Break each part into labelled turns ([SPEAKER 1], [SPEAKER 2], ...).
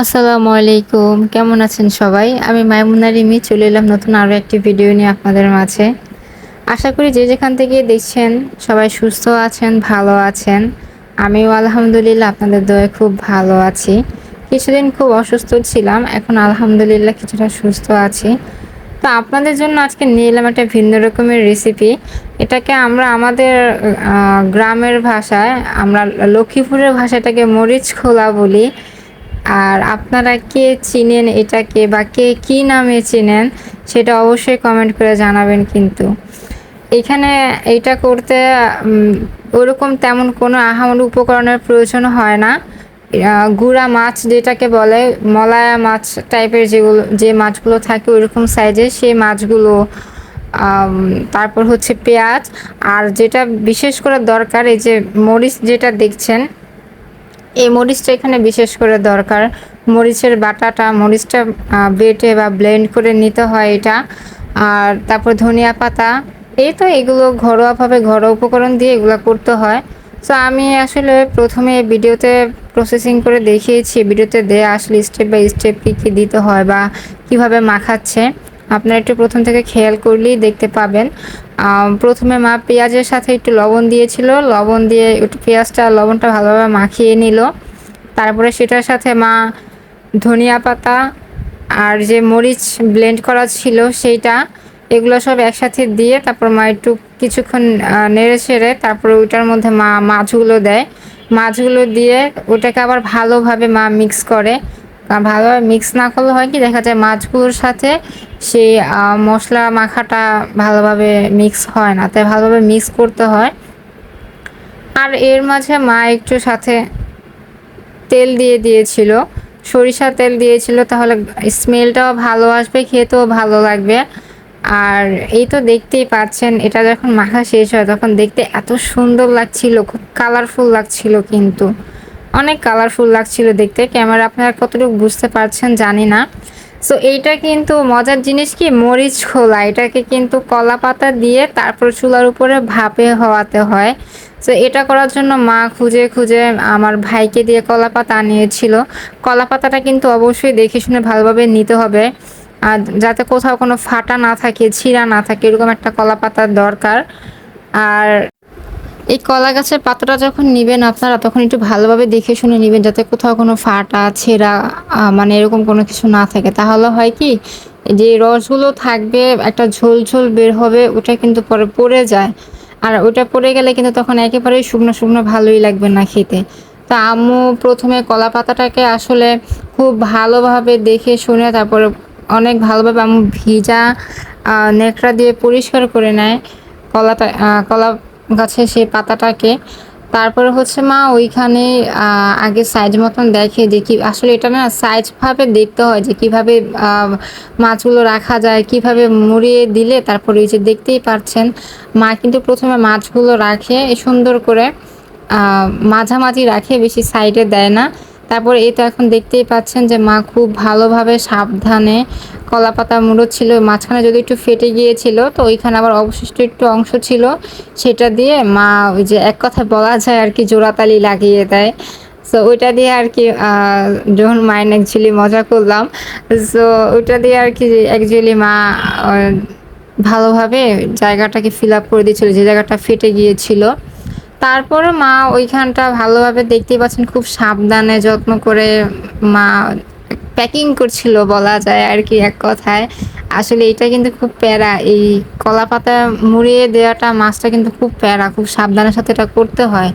[SPEAKER 1] আসসালামু আলাইকুম। কেমন আছেন সবাই? আমি মাইমুনা রিমি, চলে এলাম নতুন আরও একটি ভিডিও নিয়ে আপনাদের মাঝে। আশা করি যে যেখান থেকে দেখছেন সবাই সুস্থ আছেন, ভালো আছেন। আমিও আলহামদুলিল্লাহ আপনাদের দয়ে খুব ভালো আছি। কিছুদিন খুব অসুস্থ ছিলাম, এখন আলহামদুলিল্লাহ কিছুটা সুস্থ আছি। তো আপনাদের জন্য আজকে নিয়ে এলাম একটা ভিন্ন রকমের রেসিপি এটাকে আমরা আমাদের গ্রামের ভাষায় আমরা লক্ষ্মীপুরের ভাষাটাকে মরিচ খোলা বলি। আর আপনারা কে চিনেন এটাকে বা কে কী নামে চিনেন, সেটা অবশ্যই কমেন্ট করে জানাবেন কিন্তু। এখানে এটা করতে ওরকম তেমন কোনো আহামর উপকরণের প্রয়োজন হয় না। গুড়া মাছ যেটাকে বলে, মলায়া মাছ টাইপের যেগুলো, যে মাছগুলো থাকে ওইরকম সাইজে সেই মাছগুলো তারপর হচ্ছে পেঁয়াজ। আর যেটা বিশেষ করে দরকার, এই যে মরিচ যেটা দেখছেন এই মরিচটা এখানে বিশেষ করে দরকার। মরিচের বাটাটা, মরিচটা বেটে বা ব্লেন্ড করে নিতে হয় এটা। আর তারপর ধনিয়া পাতা, এই তো এগুলো ঘরোয়াভাবে ঘরোয়া উপকরণ দিয়ে এগুলো করতে হয়। তো আমি আসলে প্রথমে ভিডিওতে প্রসেসিং করে দেখিয়েছি, ভিডিওতে দেয়া আসলে স্টেপ বাই স্টেপ কী কী দিতে হয় বা কীভাবে মাখাচ্ছে। আপনারা একটু প্রথম থেকে খেয়াল করলেই দেখতে পাবেন। প্রথমে মা পেঁয়াজের সাথে একটু লবণ দিয়েছিল। লবণ দিয়ে একটু পেঁয়াজটা লবণটা ভালোভাবে মাখিয়ে নিল। তারপরে সেটার সাথে মা ধনিয়া পাতা আর যে মরিচ ব্লেন্ড করা ছিল সেইটা, এগুলো সব একসাথে দিয়ে তারপর মা একটু কিছুক্ষণ নেড়ে ছেড়ে তারপর ওইটার মধ্যে মা মাছগুলো দেয়। মাছগুলো দিয়ে ওটাকে আবার ভালোভাবে মা মিক্স করে। ভালোভাবে মিক্স না করলে হয় কি, দেখা যায় মাছগুলোর সাথে সেই মশলা মাখাটা ভালোভাবে মিক্স হয় না। তাই ভালোভাবে মিক্স করতে হয়। আর এর মাঝে মা একটু সাথে তেল দিয়ে দিয়েছিল। সরিষা তেল দিয়েছিল, তাহলে স্মেলটাও ভালো আসবে, খেতেও ভালো লাগবে। আর এই তো দেখতেই পাচ্ছেন, এটা যখন মাখা শেষ হয়, তখন দেখতে এত সুন্দর লাগছিল, খুব কালারফুল লাগছিল কিন্তু। অনেক কালারফুল লাগছিল দেখতে। ক্যামেরা আপনারা কতটুকু বুঝতে পারছেন জানি না। সো এইটা কিন্তু মজার জিনিস কি? মরিচ খোলা। এটাকে কিন্তু কলা পাতা দিয়ে তারপর চুলার উপরে ভাপে হওয়াতে হয়। তো এটা করার জন্য মা খুঁজে খুঁজে আমার ভাইকে দিয়ে কলা পাতা আনিয়েছিল। কলা পাতাটা কিন্তু অবশ্যই দেখে শুনে ভালোভাবে নিতে হবে। আর যাতে কোথাও কোনো ফাটা না থাকে, ছিঁড়া না থাকে, এরকম একটা কলা পাতার দরকার। আর এই কলা গাছের পাতাটা যখন নেবেন আপনারা, তখন একটু ভালোভাবে দেখে শুনে নেবেন যাতে কোথাও কোনো ফাটা, ছেঁড়া মানে এরকম কোনো কিছু না থাকে। তাহলে হয় কি যে রসগুলো থাকবে, একটা ঝোল ঝোল বের হবে, ওটা কিন্তু পরে পড়ে যায়। আর ওটা পড়ে গেলে কিন্তু তখন একেবারেই শুকনো শুকনো ভালোই লাগবে না খেতে। তা আম্মু প্রথমে কলা পাতাটাকে আসলে খুব ভালোভাবে দেখে শুনে তারপরে অনেক ভালোভাবে আম্মু ভিজা নেকড়া দিয়ে পরিষ্কার করে নেয়। কলাটা কলা গাছের সেই পাতাটাকে। তারপরে হচ্ছে মা ওইখানে আগে সাইজ মতন দেখে যে কী, আসলে এটা না সাইজভাবে দেখতে হয় যে কীভাবে মাছগুলো রাখা যায়, কীভাবে মুড়িয়ে দিলে তারপরে ওই যে দেখতেই পারছেন, মা কিন্তু প্রথমে মাছগুলো রাখে সুন্দর করে মাঝামাঝি রাখে, বেশি সাইডে দেয় না। তারপর এই তো এখন দেখতেই পাচ্ছেন যে মা খুব ভালোভাবে সাবধানে কলা পাতা মুড়ো ছিল মাঝখানে যদি একটু ফেটে গিয়েছিল, তো ওইখানে আবার অবশিষ্ট একটু অংশ ছিল, সেটা দিয়ে মা ওই যে এক কথা বলা যায় আর কি জোড়াতালি লাগিয়ে দেয়। সো ওইটা দিয়ে আর কি যখন মায়ের অ্যাকচুয়ালি মজা করলাম। সো ওইটা দিয়ে আর কি অ্যাকচুয়ালি মা ভালোভাবে জায়গাটাকে ফিল আপ করে দিয়েছিল, যে জায়গাটা ফেটে গিয়েছিল। তারপরে মা ওইখানটা ভালোভাবে দেখতেই পাচ্ছেন, খুব সাবধানে যত্ন করে মা প্যাকিং করছিল বলা যায় আর কি এক কথায়। আসলে এটা কিন্তু খুব প্যারা। এই কলা পাতা মুড়িয়ে দেওয়াটা, মাছটা কিন্তু খুব প্যারা, খুব সাবধানের সাথে এটা করতে হয়।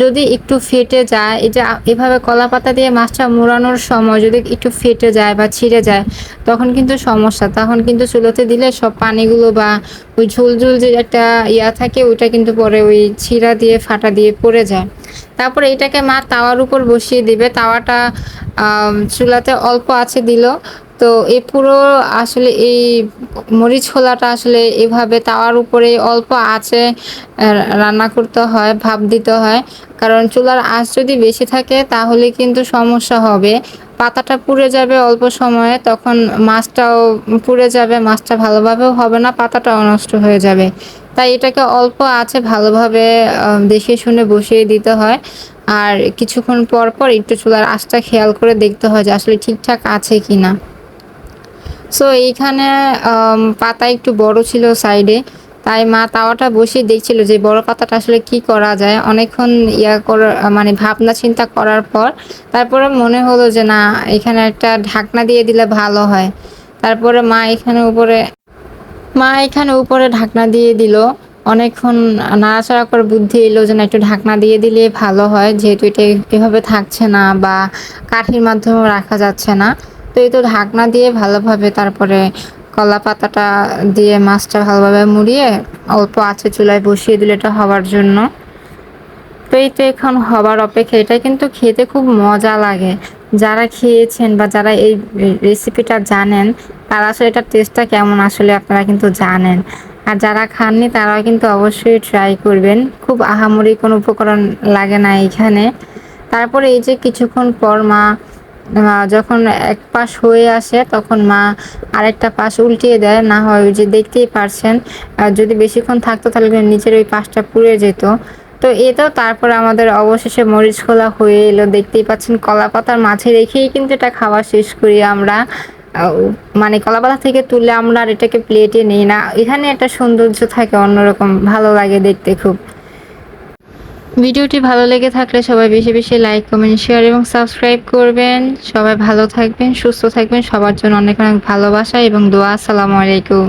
[SPEAKER 1] যদি একটু ফেটে যায়, এই যে এভাবে কলা পাতা দিয়ে মাছটা মুড়ানোর সময় যদি একটু ফেটে যায় বা ছিঁড়ে যায়, তখন কিন্তু সমস্যা। তখন কিন্তু চুলোতে দিলে সব পানিগুলো বা ওই ঝোল ঝোল যে একটা ইয়া থাকে, ওইটা কিন্তু পরে ওই ছিঁড়া দিয়ে, ফাটা দিয়ে পড়ে যায়। তারপরে এটাকে মা তাওয়ার উপর বসিয়ে দিবে। তাওয়াটা চুলাতে অল্প আছে দিল। তো এই পুরো আসলে এই মরিচ খোলাটা আসলে এভাবে তাওয়ার উপরে অল্প আছে রান্না করতে হয়, ভাপ দিতে হয়। কারণ চুলার আঁচ যদি বেশি থাকে তাহলে কিন্তু সমস্যা হবে। পাতাটা পুড়ে যাবে অল্প সময়ে, তখন মাছটাও পুড়ে যাবে, মাছটা ভালোভাবেও হবে না, পাতাটাও নষ্ট হয়ে যাবে। তাই এটাকে অল্প আছে ভালোভাবে দেখে শুনে বসিয়ে দিতে হয়। আর কিছুক্ষণ পর পর একটু চুলার আঁচটা খেয়াল করে দেখতে হয় যে আসলে ঠিকঠাক আছে কি না সো এইখানে পাতা একটু বড় ছিল সাইডে তাই মা তাওয়াটা বসিয়ে দেখছিল যে বড় পাতাটা আসলে কি করা যায়। অনেকক্ষণ ইয়া করার মানে ভাবনা চিন্তা করার পর, তারপরে মনে হলো যে না, এখানে একটা ঢাকনা দিয়ে দিলে ভালো হয়। তারপরে মা এখানে উপরে, মা এখানে উপরে ঢাকনা দিয়ে দিল। অনেকক্ষণ নাড়াচাড়া করে বুদ্ধি এলো যে না, একটু ঢাকনা দিয়ে দিলে ভালো হয়, যেহেতু এটা এভাবে থাকছে না বা কাঠির মাধ্যমেও রাখা যাচ্ছে না। তো এই তো ঢাকনা দিয়ে ভালোভাবে তারপরে কলা পাতাটা দিয়ে মাছটা ভালোভাবে মুড়িয়ে অল্প আছে চুলায় বসিয়ে দিলে এটা হওয়ার জন্য। তো এই তো এখন হবার অপেক্ষা। এটা কিন্তু খেতে খুব মজা লাগে। যারা খেয়েছেন বা যারা এই রেসিপিটা জানেন, তারা আসলে এটার টেস্টটা কেমন আসলে আপনারা কিন্তু জানেন। আর যারা খাননি, তারাও কিন্তু অবশ্যই ট্রাই করবেন। খুব আহামরি কোনো উপকরণ লাগে না এখানে। তারপরে এই যে কিছুক্ষণ পর মা যখন এক পাশ হয়ে আসে, তখন মা আরেকটা পাশ উল্টিয়ে দেয়। না হয় ওই যে দেখতেই পারছেন যদি বেশিক্ষণ থাকতো, তাহলে নিচের ওই পাশটা পুড়ে যেত। তো এটাও তারপর আমাদের অবশেষে মরিচ খোলা হয়ে এলো। দেখতেই পাচ্ছেন কলা পাতার মাঝে রেখেই কিন্তু এটা খাওয়া শেষ করি আমরা। মানে কলাপাতা থেকে তুলে আমরা আর এটাকে প্লেটে নিই না। এখানে একটা সৌন্দর্য থাকে, অন্যরকম। ভালো লাগে দেখতে খুব। ভিডিওটি ভালো লেগে থাকলে সবাই বেশি বেশি লাইক কমেন্ট শেয়ার এবং সাবস্ক্রাইব করবেন। সবাই ভালো থাকবেন, সুস্থ থাকবেন। সবার জন্য অনেক অনেক ভালোবাসা এবং দোয়া। আসসালামু আলাইকুম।